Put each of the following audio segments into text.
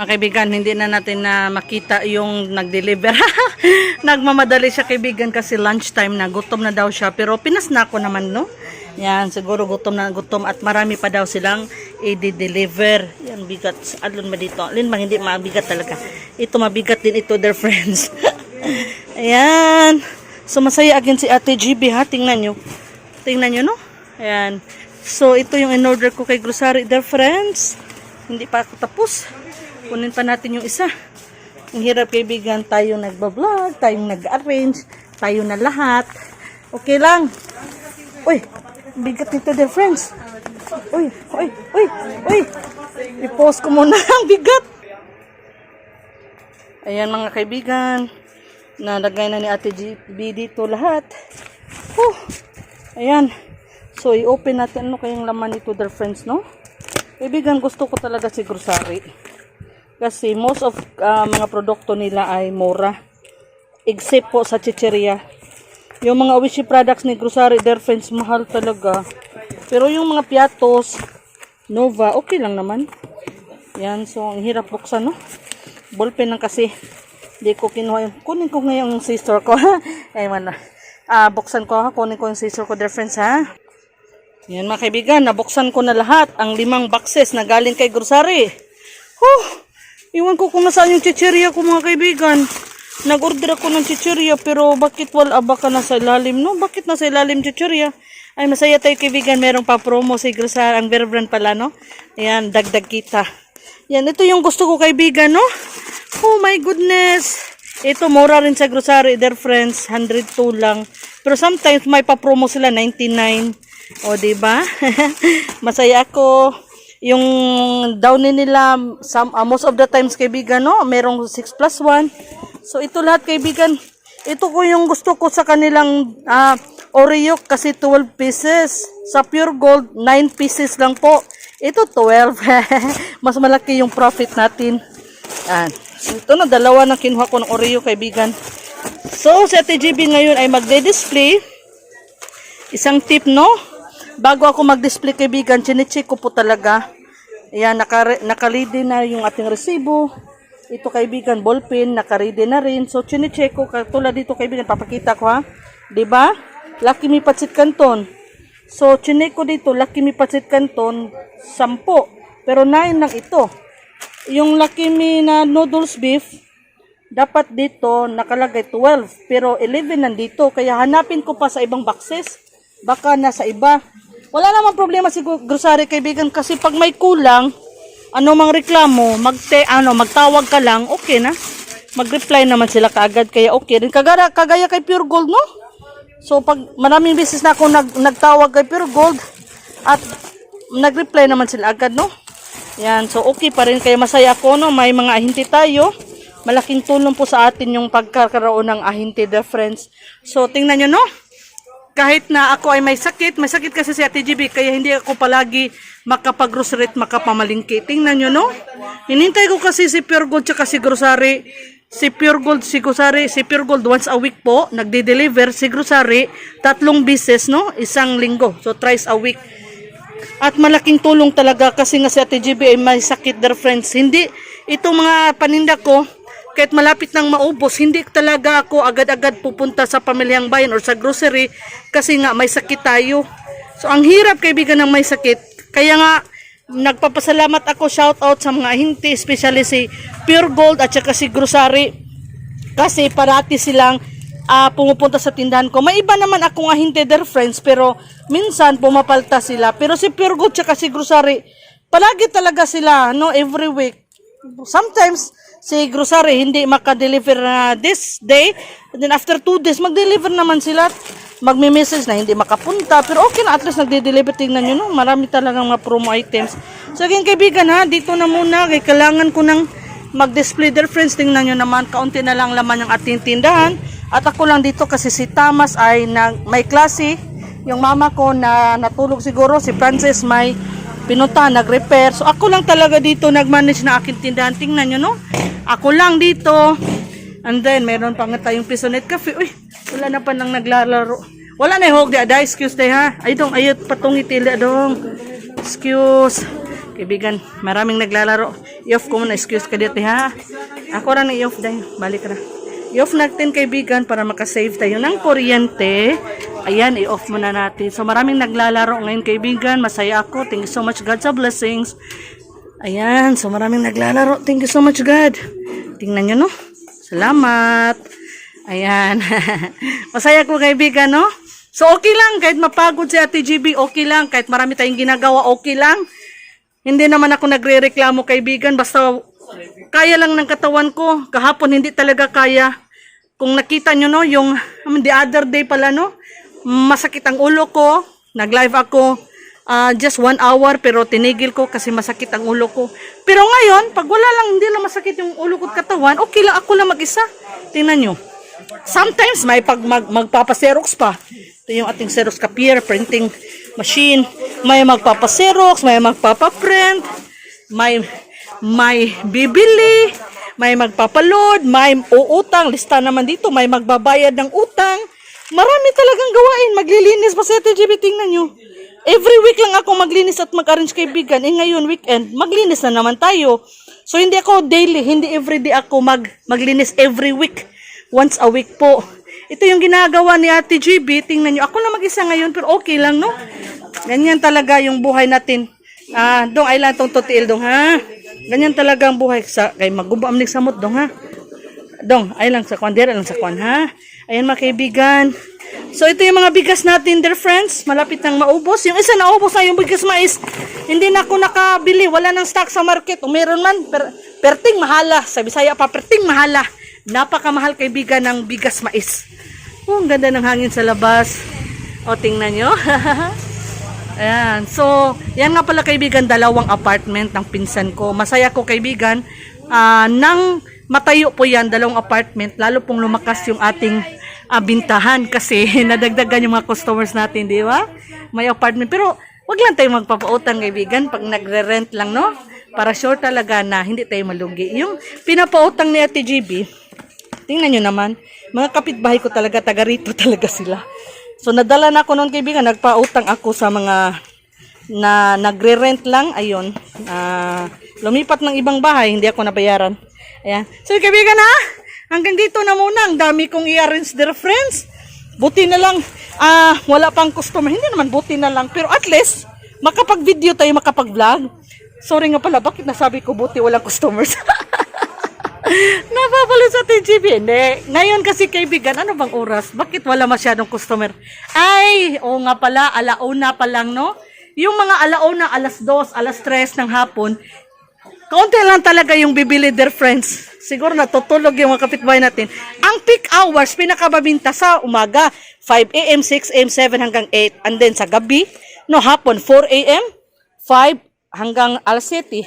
Mga kaibigan, hindi na natin na makita yung nag-deliver. Nagmamadali siya kaibigan kasi lunchtime na. Gutom na daw siya. Pero pinas na ako naman, no? Yan, siguro gutom na gutom at marami pa daw silang i-deliver. Yan, bigat. Alon ba dito? Alin bang hindi mabigat talaga? Ito mabigat din ito, dear friends. Ayan. So, masaya agad si Ate GB, ha? Tingnan nyo. Tingnan nyo, no? Ayan. So, ito yung in-order ko kay grocery, dear friends. Hindi pa ako tapos. Kunin pa natin yung isa. Ang hirap kaibigan, tayo nagbablog, tayong nag-arrange, tayo na lahat. Okay lang. Uy, bigat nito dear friends. Uy, uy, uy, uy. I-post ko muna ang bigat. Ayan mga kaibigan. Nalagay na ni Ate GB dito lahat. Huh. Ayan. So, i-open natin ano kayang laman nito dear friends, no? Kaibigan, gusto ko talaga si grocery. Kasi most of ah, mga produkto nila ay mura. Except po sa chicheria. Yung mga Wishi products ni grocery, their mahal talaga. Pero yung mga piatos, Nova, okay lang naman. Yan, so ang hirap buksan, no? Ballpen lang kasi. Hindi ko kinuha yun. Kunin ko ngayon yung sister ko. Ay, man. Ah, buksan ko ha. Kunin ko yung sister ko, dear ha? Yan mga kaibigan, nabuksan ko na lahat ang limang boxes na galing kay grocery. Huh, iwan ko kung nasaan yung chichirya ko mga kaibigan. Nag-order ako ng chichirya pero bakit wala ba ka nasa ilalim no? Bakit nasa ilalim chichirya? Ay masaya tayo kaibigan, merong pa promo si grocery, ang bear brand pala no? Ayan, dagdag kita. Yan, ito yung gusto ko kaibigan no? Oh my goodness. Ito, mura rin sa grocery, their friends, 102 lang. Pero sometimes may pa-promo sila, 99. O, ba? Masaya ako. Yung downy nila, some, ah, most of the times, kaibigan, no? Merong 6 plus 1. So, ito lahat, kaibigan. Ito ko yung gusto ko sa kanilang ah, Oreo kasi 12 pieces. Sa Pure Gold, 9 pieces lang po. Ito 12. Mas malaki yung profit natin. Yan. Ito na, dalawa na kinuha ko ng Oreo, kaibigan. So, sa TGB ngayon ay magde-display. Isang tip, no? Bago ako mag-display, kaibigan, chinecheck ko po talaga. Ayan, naka, na yung ating resibo. Ito, kaibigan, ballpen, nakaredy na rin. So, chinecheck ko, katulad dito, kaibigan, papakita ko, ha? ba? Lucky Me Patsit Canton. So, chineck ko dito, Lucky Me Patsit Canton, 10. Pero 9 lang ito. Yung Lucky Me na noodles beef, dapat dito nakalagay 12. Pero 11 nandito. Kaya hanapin ko pa sa ibang boxes. Baka nasa iba. Wala namang problema si gro- grocery kaibigan kasi pag may kulang, ano mang reklamo, magte, ano, magtawag ka lang, okay na. Mag-reply naman sila kaagad kaya okay rin. Kagaya, kagaya kay Pure Gold, no? So pag maraming beses na ako nag, nagtawag kay Pure Gold at nag-reply naman sila agad, no? Yan, so okay pa rin. Kaya masaya ako, no? May mga ahinti tayo. Malaking tulong po sa atin yung pagkakaroon ng ahinti, the. So, tingnan nyo, no? Kahit na ako ay may sakit, may sakit kasi si Ate GB, kaya hindi ako palagi makapag-grocery at makapamalingki. Tingnan nyo, no? Hinintay ko kasi si Pure Gold tsaka si Grocery. Si Pure Gold, si Grocery, si Pure Gold once a week po, nagde-deliver. Si Grocery, tatlong bises, no? Isang linggo. So, thrice a week. At malaking tulong talaga kasi nga si Ate GB ay may sakit their friends. Hindi, itong mga paninda ko, kahit malapit nang maubos, hindi talaga ako agad-agad pupunta sa pamilyang bayan or sa grocery kasi nga may sakit tayo. So ang hirap kaibigan ng may sakit. Kaya nga nagpapasalamat ako shout out sa mga hinti, especially si Pure Gold at saka si Grocery kasi parati silang ah, pumupunta sa tindahan ko. May iba naman akong ahinte their friends pero minsan pumapalta sila. Pero si Pure Gold tsaka si Grocery, palagi talaga sila no every week. Sometimes si Grocery hindi maka-deliver na this day. And then after two days, mag-deliver naman sila. Magme-message na hindi makapunta. Pero okay na, at least nagde-deliver. Tingnan nyo, no? Marami talagang mga promo items. So, again, kaibigan, ha? Dito na muna. Kaya kailangan ko ng mag-display their friends. Tingnan nyo naman, kaunti na lang laman ng ating tindahan. At ako lang dito kasi si Thomas ay nag, may klase. Yung mama ko na natulog siguro, si Francis may pinunta, nag-repair. So ako lang talaga dito nag-manage na aking tindahan. Tingnan nyo, no? Ako lang dito. And then, meron pa nga tayong pisonet cafe. Uy, wala na pa nang naglalaro. Wala na hog di ada, excuse day ha. Ay dong, ayot patong itila dong. Excuse. Kaibigan, maraming naglalaro. I-off ko muna, excuse ka dito ha. Ako rin i-off dahil, balik na. I-off natin kaibigan para makasave tayo ng kuryente. Ayan, i-off muna natin. So maraming naglalaro ngayon kaibigan. Masaya ako. Thank you so much God sa blessings. Ayan, so maraming naglalaro. Thank you so much God. Tingnan nyo no. Salamat. Ayan. Masaya ko kaibigan no. So okay lang kahit mapagod si Ate GB, okay lang kahit marami tayong ginagawa, okay lang. Hindi naman ako nagrereklamo kaibigan, basta kaya lang ng katawan ko. Kahapon hindi talaga kaya. Kung nakita nyo no, yung um, the other day pala no, masakit ang ulo ko. Nag-live ako ah, just one hour pero tinigil ko kasi masakit ang ulo ko. Pero ngayon, pag wala lang, hindi lang masakit yung ulo ko at katawan, okay lang ako lang mag-isa. Tingnan nyo. Sometimes may pag mag, magpapaserox pa. Ito yung ating Xerox copier, printing machine. May magpapaserox, may magpapaprint, may may bibili, may magpapaload, may uutang, lista naman dito, may magbabayad ng utang. Marami talagang gawain. Maglilinis pa si Ate GB, tingnan nyo. Every week lang ako maglinis at mag-arrange kaibigan. Eh ngayon, weekend, maglinis na naman tayo. So hindi ako daily, hindi everyday ako mag maglinis every week. Once a week po. Ito yung ginagawa ni Ate GB. Tingnan nyo. Ako na mag-isa ngayon, pero okay lang, no? Ganyan talaga yung buhay natin. Ah, dong ay lang tong totiil dong ha. Ganyan talaga ang buhay sa kay magubam ni samot dong ha. Dong, ay lang sa kwan, lang sa kwan ha. Ayan mga kaibigan. So ito yung mga bigas natin dear friends. Malapit nang maubos. Yung isa naubos na yung bigas mais. Hindi na ako nakabili. Wala nang stock sa market. O meron man, per, perting mahala. Sa Bisaya pa, perting mahala. Napakamahal kaibigan ng bigas mais. Oh, ang ganda ng hangin sa labas. O, tingnan nyo. Ayan. So, yan nga pala kaibigan, dalawang apartment ng pinsan ko. Masaya ko kaibigan. Ah, nang matayo po yan, dalawang apartment, lalo pong lumakas yung ating ah, bintahan kasi nadagdagan yung mga customers natin, di ba? May apartment. Pero, wag lang tayo magpapautang kaibigan pag nagre-rent lang, no? Para sure talaga na hindi tayo malugi. Yung pinapautang ni Ate GB, tingnan nyo naman, mga kapitbahay ko talaga, taga rito talaga sila. So nadala na ako noon kaibigan, nagpautang ako sa mga na nagre-rent lang, ayun. ah lumipat ng ibang bahay, hindi ako nabayaran. Ayan. So kaibigan ha, hanggang dito na muna. Ang dami kong i-arrange their friends. Buti na lang, ah wala pang customer. Hindi naman buti na lang, pero at least, makapag-video tayo, makapag-vlog. Sorry nga pala, bakit nasabi ko buti walang customers? Napapalo sa TGB. Hindi. Ngayon kasi kaibigan, ano bang oras? Bakit wala masyadong customer? Ay, oo nga pala, alauna pa lang, no? Yung mga alauna, alas dos, alas tres ng hapon, kaunti lang talaga yung bibili their friends. Siguro natutulog yung mga kapitbahay natin. Ang peak hours, pinakababinta sa umaga, 5 a.m., 6 a.m., 7 hanggang 8. And then sa gabi, no, hapon, 4 a.m., 5 hanggang alas 7.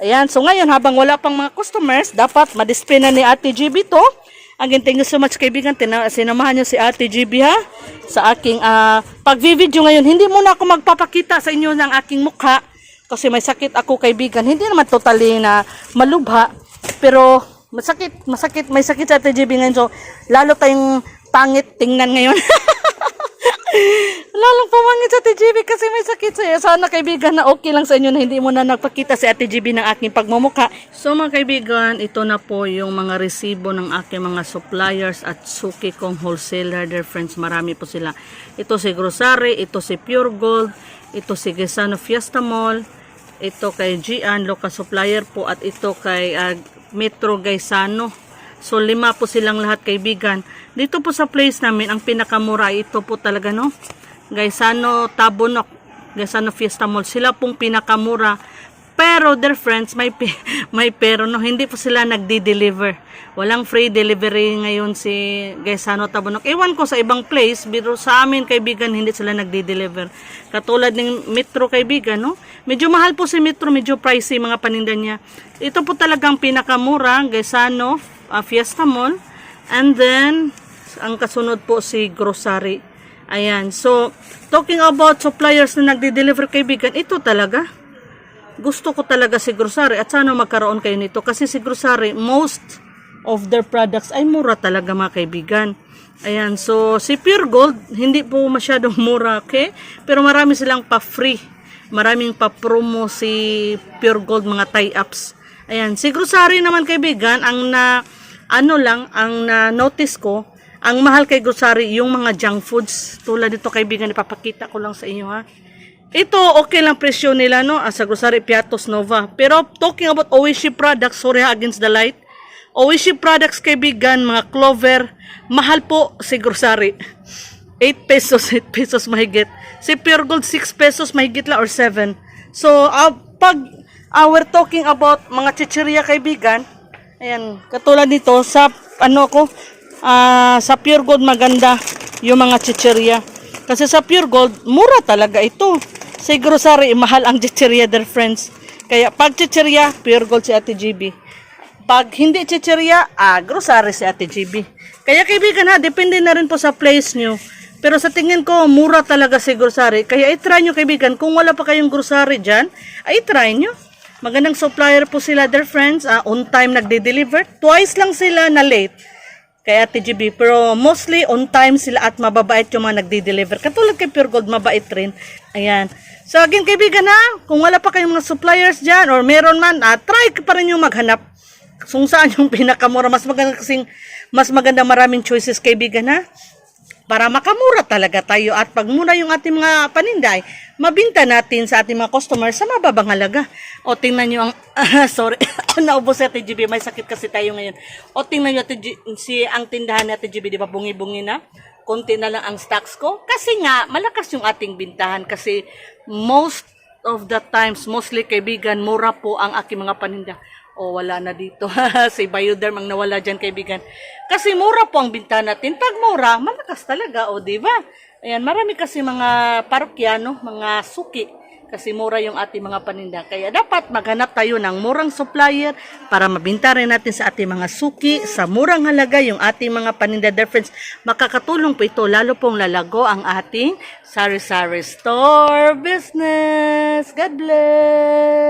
Ayan, so ngayon habang wala pang mga customers, dapat madisplay na ni Ate GB to. Again, thank you so much kaibigan. Tina, sinamahan niyo si Ate GB ha sa aking ah, pag-video ngayon. Hindi muna ako magpapakita sa inyo ng aking mukha kasi may sakit ako kaibigan. Hindi naman totally na malubha, pero masakit, masakit, may sakit sa Ate GB ngayon. So, lalo tayong pangit tingnan ngayon. Lalong pumangit sa Ate GB kasi may sakit sa'yo. Sana kaibigan na okay lang sa inyo na hindi mo na nagpakita si Ate GB ng aking pagmumukha. So mga kaibigan, ito na po yung mga resibo ng aking mga suppliers at suki kong wholesaler. Dear friends, marami po sila. Ito si Grocery, ito si Pure Gold, ito si Gesano Fiesta Mall, ito kay Gian, local supplier po, at ito kay ah, Metro Gaisano. So, lima po silang lahat kaibigan. Dito po sa place namin, ang pinakamura, ito po talaga, no? Gaisano Tabunok, Gaisano Fiesta Mall. Sila pong pinakamura. Pero, their friends, may, may pero, no? Hindi po sila nagdi-deliver. Walang free delivery ngayon si Gaisano Tabunok. Ewan ko sa ibang place, pero sa amin, kaibigan, hindi sila nagdi-deliver. Katulad ng Metro, kaibigan, no? Medyo mahal po si Metro, medyo pricey mga paninda niya. Ito po talagang pinakamura, Gaisano, uh, Fiesta Mall. And then, ang kasunod po si Grocery. Ayan. So, talking about suppliers na nagdi-deliver kaibigan, ito talaga. Gusto ko talaga si Grocery at sana magkaroon kayo nito. Kasi si Grocery, most of their products ay mura talaga mga kaibigan. Ayan. So, si Pure Gold, hindi po masyadong mura, okay? Pero marami silang pa-free maraming pa-promo si Pure Gold mga tie-ups. Ayan, si grocery naman kaibigan, ang na, ano lang, ang na-notice ko, ang mahal kay grocery, yung mga junk foods. Tulad dito kaibigan, ipapakita ko lang sa inyo ha. Ito, okay lang presyo nila, no? Ah, sa grocery, Piatos Nova. Pero, talking about Oishi products, sorry against the light. Oishi products, kaibigan, mga clover, mahal po si grocery. 8 pesos, 8 pesos mahigit. Si Pure Gold, 6 pesos mahigit lang or 7. So, ah, pag ah, we're talking about mga chichirya, kaibigan, ayan, katulad nito, sa, ano ko, ah, sa Pure Gold maganda yung mga chichirya. Kasi sa Pure Gold, mura talaga ito. Sa grocery, mahal ang chichirya, dear friends. Kaya pag chichirya, Pure Gold si Ate GB. Pag hindi chichirya, ah, grocery si Ate GB. Kaya kaibigan ha, depende na rin po sa place nyo. Pero sa tingin ko, mura talaga si grocery. Kaya i-try nyo kaibigan, kung wala pa kayong grocery dyan, ay try nyo. Magandang supplier po sila, dear friends. Ah, on time nagde-deliver. Twice lang sila na late kay Ate GB. Pero mostly on time sila at mababait yung mga nagde-deliver. Katulad kay Pure Gold, mabait rin. Ayan. So again, kaibigan ha, kung wala pa kayong mga suppliers dyan or meron man, ah, try pa rin yung maghanap kung saan yung pinakamura. Mas maganda kasing, mas maganda maraming choices kaibigan ha. Para makamura talaga tayo at pag mura yung ating mga paninday, mabinta natin sa ating mga customers sa mababang halaga. O tingnan nyo ang, sorry, naubos si Ate GB, may sakit kasi tayo ngayon. O tingnan nyo si, ang tindahan ni Ate GB, di ba bungi-bungi na? Konti na lang ang stocks ko. Kasi nga, malakas yung ating bintahan kasi most of the times, mostly kaibigan, mura po ang aking mga paninda. O wala na dito. si Bioderm ang nawala dyan kaibigan. Kasi mura po ang binta natin. Pag mura, malakas talaga. O di ba? Ayan, marami kasi mga parokyano, mga suki. Kasi mura yung ating mga paninda. Kaya dapat maghanap tayo ng murang supplier para mabinta rin natin sa ating mga suki sa murang halaga yung ating mga paninda. Dear friends, makakatulong po ito lalo pong lalago ang ating sari-sari store business. God bless!